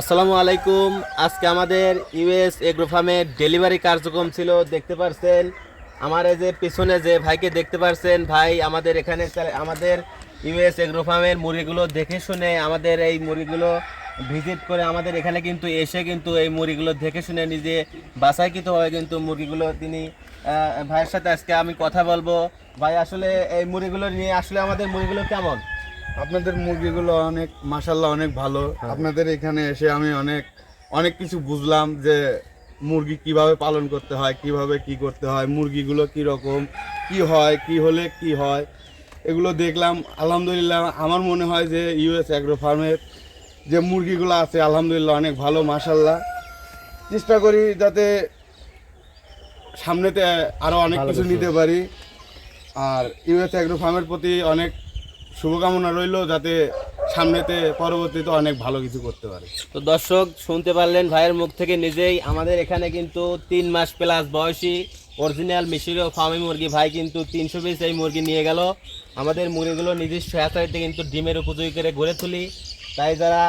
আসসালামু আলাইকুম। আজকে আমাদের ইউএস এগ্রো ফার্মের ডেলিভারি কার্যক্রম ছিল, দেখতে পারছেন। আমার এই যে পিছনে যে ভাইকে দেখতে পারছেন, ভাই আমাদের এখানে আমাদের ইউএস এগ্রো ফার্মের মুরগিগুলো দেখে শুনে আমাদের এই মুরগিগুলো ভিজিট করে আমাদের এখানে কিন্তু এসে কিন্তু এই মুরগিগুলো দেখে শুনে নিজে বাসাইকৃতভাবে কিন্তু মুরগিগুলো তিনি ভাইয়ের সাথে আজকে আমি কথা বলব। ভাই, আসলে এই মুরগিগুলো নিয়ে আসলে আমাদের মুরগিগুলো কেমন? আপনাদের মুরগিগুলো অনেক মাসাল্লাহ অনেক ভালো। আপনাদের এখানে এসে আমি অনেক অনেক কিছু বুঝলাম যে মুরগি কীভাবে পালন করতে হয় কীভাবে কি করতে হয় মুরগিগুলো কি রকম কি হয় কি হলে কি হয় এগুলো দেখলাম। আলহামদুলিল্লাহ আমার মনে হয় যে ইউএস অ্যাগ্রো ফার্মের যে মুরগিগুলো আছে আলহামদুলিল্লাহ অনেক ভালো মাসাল্লাহ চেষ্টা করি যাতে সামনেতে আরও অনেক কিছু কিছু। নিতে পারি। আর ইউএস অ্যাগ্রো ফার্মের প্রতি অনেক শুভকামনা রইল যাতে সামনেতে, পরবর্তীতে অনেক ভালো কিছু করতে পারে। তো দর্শক, শুনতে পারলেন ভাইয়ের মুখ থেকে নিজেই, আমাদের এখানে কিন্তু তিন মাস প্লাস বয়সী অরিজিনাল মিশরীয় ফার্মি মুরগি ভাই কিন্তু তিনশো পিস এই মুরগি নিয়ে গেল। আমাদের মুরগিগুলো নিজস্ব হ্যাচারিতে কিন্তু ডিমের উপযোগী করে গড়ে তুলি। তাই যারা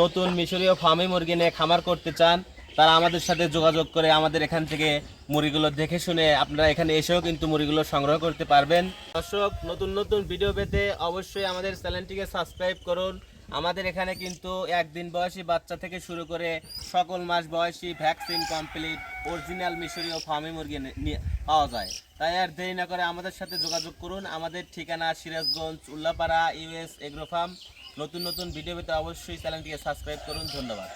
নতুন মিশরীয় ফার্মি মুরগি নিয়ে খামার করতে চান তারা আমাদের সাথে যোগাযোগ করে আমাদের এখান থেকে মুড়িগুলো দেখে শুনে আপনারা এখানে এসেও কিন্তু মুড়িগুলো সংগ্রহ করতে পারবেন। দর্শক, নতুন নতুন ভিডিও পেতে অবশ্যই আমাদের চ্যানেলটিকে সাবস্ক্রাইব করুন। আমাদের এখানে কিন্তু একদিন বয়সী বাচ্চা থেকে শুরু করে সকল মাস বয়সী ভ্যাকসিন কমপ্লিট অরিজিনাল মিশরীয় ফার্মি মুরগি পাওয়া যায়। তাই আর দেরি না করে আমাদের সাথে যোগাযোগ করুন। আমাদের ঠিকানা Sirajganj, Ullapara, US, agro farm. নতুন নতুন ভিডিও পেতে অবশ্যই চ্যানেলটিকে সাবস্ক্রাইব করুন। ধন্যবাদ।